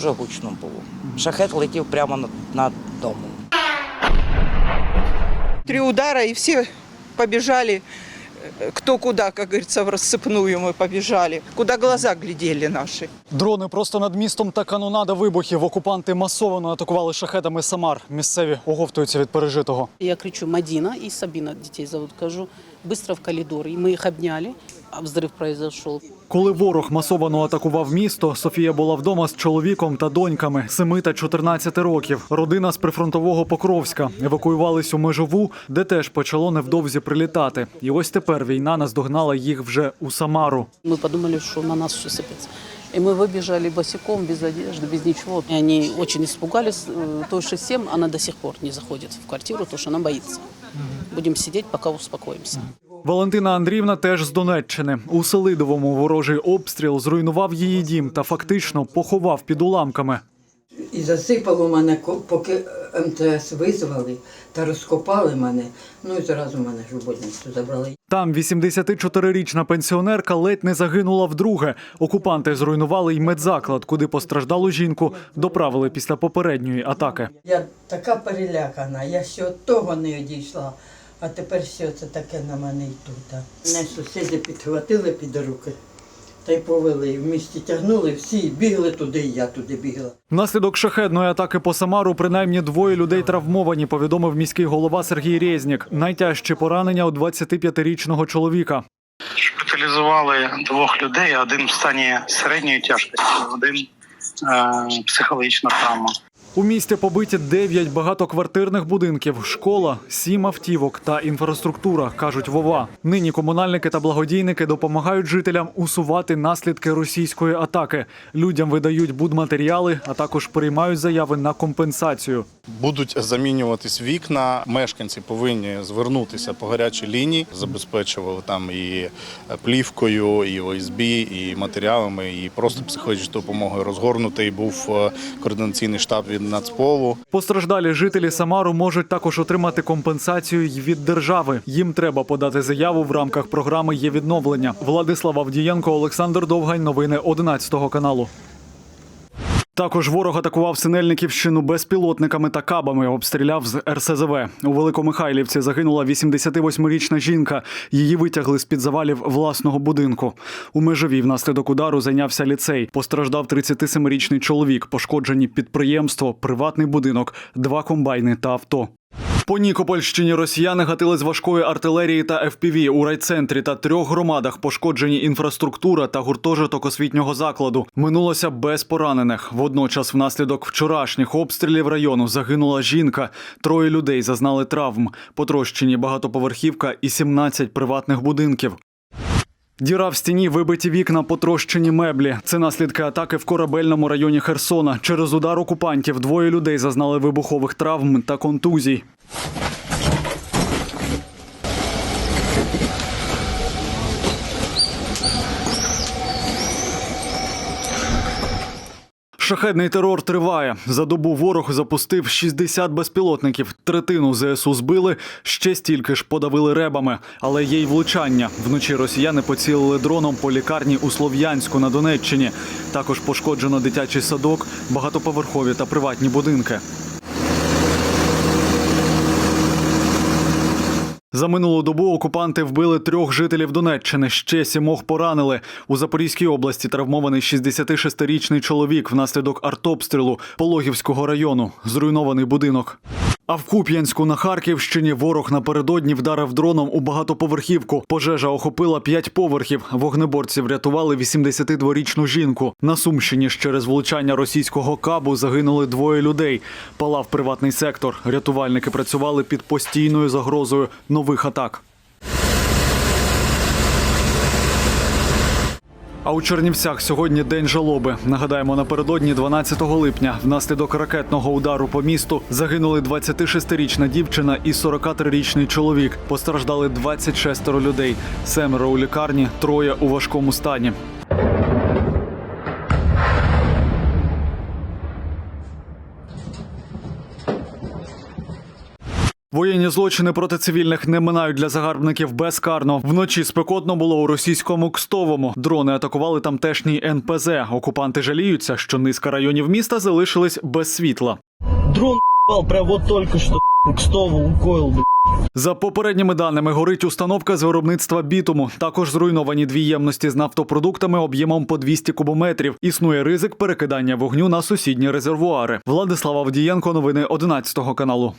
дуже гучно було. Шахет летів прямо над, над домом. Три удара, и все побежали, э, кто куда, как говорится, в рассыпную мы побежали. Куда глаза глядели наши. Дрони просто над містом та канонада вибухів. Окупанти масово атакували шахедами Самар. Місцеві оговтуються від пережитого. Я кричу Мадина и Сабина, детей зовут, кажу, быстро в коридор. И мы их обняли, а взрыв произошел. Коли ворог масово атакував місто, Софія була вдома з чоловіком та доньками 7 та 14 років. Родина з прифронтового Покровська евакуювались у межову, де теж почало невдовзі прилітати. І ось тепер війна наздогнала їх вже у Самару. Мы подумали, что на нас все сыпется. И мы выбежали босиком, без одежды, без ничего. И они очень испугались. Э, Той 6-7, она до сих пор не заходит в квартиру, потому что она боится. Будем сидеть, пока успокоимся. Валентина Андріївна теж з Донеччини. У Селидовому ворожий обстріл зруйнував її дім та фактично поховав під уламками. І засипало мене, поки МТС визвали та розкопали мене. Ну і зразу мене ж у больницю забрали. Там 84-річна пенсіонерка ледь не загинула вдруге. Окупанти зруйнували й медзаклад, куди постраждалу жінку доправили після попередньої атаки. Я така перелякана, я ще від того не одійшла, а тепер все це таке на мене і тут. Мене сусіди підхватили під руки та й повели. В місті тягнули, всі бігли туди, і я туди бігла. Внаслідок шахедної атаки по Самару принаймні двоє людей травмовані, повідомив міський голова Сергій Резнік. Найтяжчі поранення у 25-річного чоловіка. Шпиталізували двох людей, один в стані середньої тяжкості, один е, психологічна травма. У місті побиті 9 багатоквартирних будинків, школа, 7 автівок та інфраструктура, кажуть Вова. Нині комунальники та благодійники допомагають жителям усувати наслідки російської атаки. Людям видають будматеріали, а також приймають заяви на компенсацію. Будуть замінюватись вікна. Мешканці повинні звернутися по гарячій лінії, забезпечували там і плівкою, і ОСБ, і матеріалами, і просто психологічною допомогою. Розгорнутий був е, координаційний штаб від Нацполу. Постраждалі жителі Самару можуть також отримати компенсацію й від держави. Їм треба подати заяву в рамках програми є відновлення. Владислав Авдієнко, Олександр Довгань. Новини 11 каналу. Також ворог атакував Синельниківщину безпілотниками та кабами. Обстріляв з РСЗВ. У Великомихайлівці загинула 88-річна жінка. Її витягли з під завалів власного будинку. У межовій внаслідок удару зайнявся ліцей. Постраждав 37-річний чоловік. Пошкоджені підприємство, приватний будинок, два комбайни та авто. По Нікопольщині росіяни гатили з важкої артилерії та ФПВ у райцентрі та трьох громадах пошкоджені інфраструктура та гуртожиток освітнього закладу. Минулося без поранених. Водночас, внаслідок вчорашніх обстрілів району загинула жінка. Троє людей зазнали травм. Потрощені багатоповерхівка і 17 приватних будинків. Діра в стіні, вибиті вікна, потрощені меблі. Це наслідки атаки в корабельному районі Херсона. Через удар окупантів двоє людей зазнали вибухових травм та контузій. Шахедний терор триває. За добу ворог запустив 60 безпілотників. Третину ЗСУ збили, ще стільки ж подавили ребами. Але є й влучання. Вночі росіяни поцілили дроном по лікарні у Слов'янську на Донеччині. Також пошкоджено дитячий садок, багатоповерхові та приватні будинки. За минулу добу окупанти вбили трьох жителів Донеччини. Ще сімох поранили. У Запорізькій області травмований 66-річний чоловік внаслідок артобстрілу Пологівського району. Зруйнований будинок. А в Куп'янську на Харківщині ворог напередодні вдарив дроном у багатоповерхівку. Пожежа охопила п'ять поверхів. Вогнеборці врятували 82-річну жінку. На Сумщині ж через влучання російського кабу загинули двоє людей. Палав приватний сектор. Рятувальники працювали під постійною загрозою нових атак. А у Чернівцях сьогодні день жалоби. Нагадаємо, напередодні 12 липня внаслідок ракетного удару по місту загинули 26-річна дівчина і 43-річний чоловік. Постраждали 26 людей. Семеро у лікарні, троє у важкому стані. Скоєні злочини проти цивільних не минають для загарбників безкарно. Вночі спекотно було у російському Кстовому. Дрони атакували тамтешній НПЗ. Окупанти жаліються, що низка районів міста залишились без світла. Дрон упал прям вот только что к стову Лукойл, блядь. За попередніми даними, горить установка з виробництва бітуму. Також зруйновані дві ємності з нафтопродуктами об'ємом по 200 кубометрів. Існує ризик перекидання вогню на сусідні резервуари. Владислав Авдієнко, новини 11 каналу.